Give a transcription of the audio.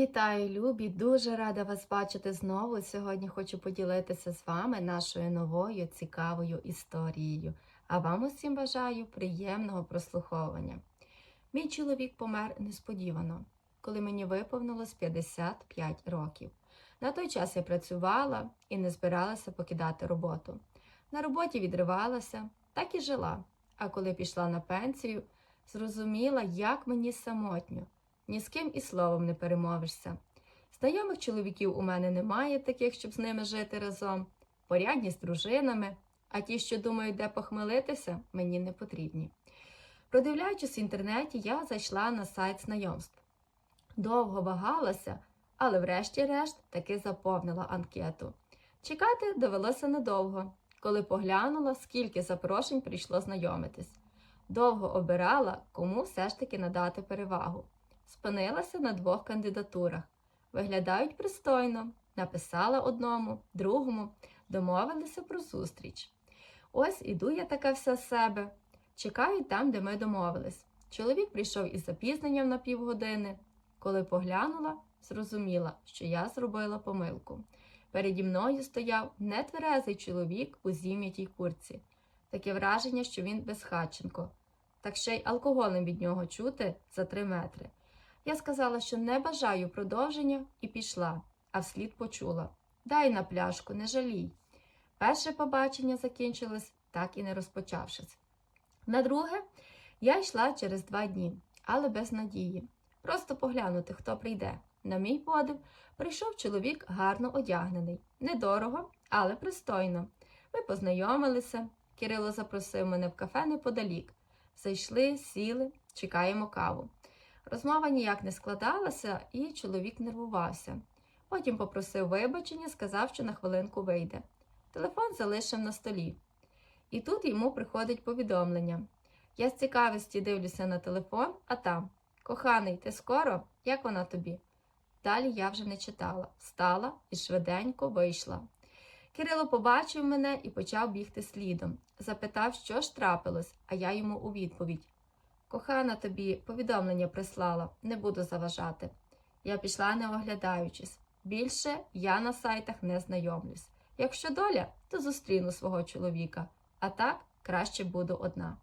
Вітаю, любі! Дуже рада вас бачити знову. Сьогодні хочу поділитися з вами нашою новою цікавою історією. А вам усім бажаю приємного прослуховування. Мій чоловік помер несподівано, коли мені виповнилось 55 років. На той час я працювала і не збиралася покидати роботу. На роботі відривалася, так і жила. А коли пішла на пенсію, зрозуміла, як мені самотньо ні з ким і словом не перемовишся. Знайомих чоловіків у мене немає таких, щоб з ними жити разом, порядні з дружинами, а ті, що думають, де похмелитися, мені не потрібні. Продивляючись в інтернеті, я зайшла на сайт знайомств. Довго вагалася, але врешті-решт таки заповнила анкету. Чекати довелося недовго, коли поглянула, скільки запрошень прийшло знайомитись. Довго обирала, кому все ж таки надати перевагу спинилася на двох кандидатурах. Виглядають пристойно, написала одному, другому, домовилися про зустріч. Ось іду я така вся себе. Чекаю там, де ми домовились. Чоловік прийшов із запізненням на півгодини. Коли поглянула, зрозуміла, що я зробила помилку. Переді мною стояв нетверезий чоловік у зім'ятій курці. Таке враження, що він безхатченко, так ще й алкоголем від нього чути за три метри. Я сказала, що не бажаю продовження, і пішла, а вслід почула Дай на пляшку, не жалій. Перше побачення закінчилось, так і не розпочавшись. На друге, я йшла через два дні, але без надії. Просто поглянути, хто прийде. На мій подив, прийшов чоловік гарно одягнений, недорого, але пристойно. Ми познайомилися. Кирило запросив мене в кафе неподалік. Зайшли, сіли, чекаємо каву. Розмова ніяк не складалася, і чоловік нервувався. Потім попросив вибачення, сказав, що на хвилинку вийде. Телефон залишив на столі. І тут йому приходить повідомлення. Я з цікавості дивлюся на телефон, а там Коханий, ти скоро? Як вона тобі? Далі я вже не читала, встала і швиденько вийшла. Кирило побачив мене і почав бігти слідом. Запитав, що ж трапилось, а я йому у відповідь. Кохана тобі повідомлення прислала, не буду заважати. Я пішла, не оглядаючись. Більше я на сайтах не знайомлюсь. Якщо доля, то зустріну свого чоловіка, а так краще буду одна.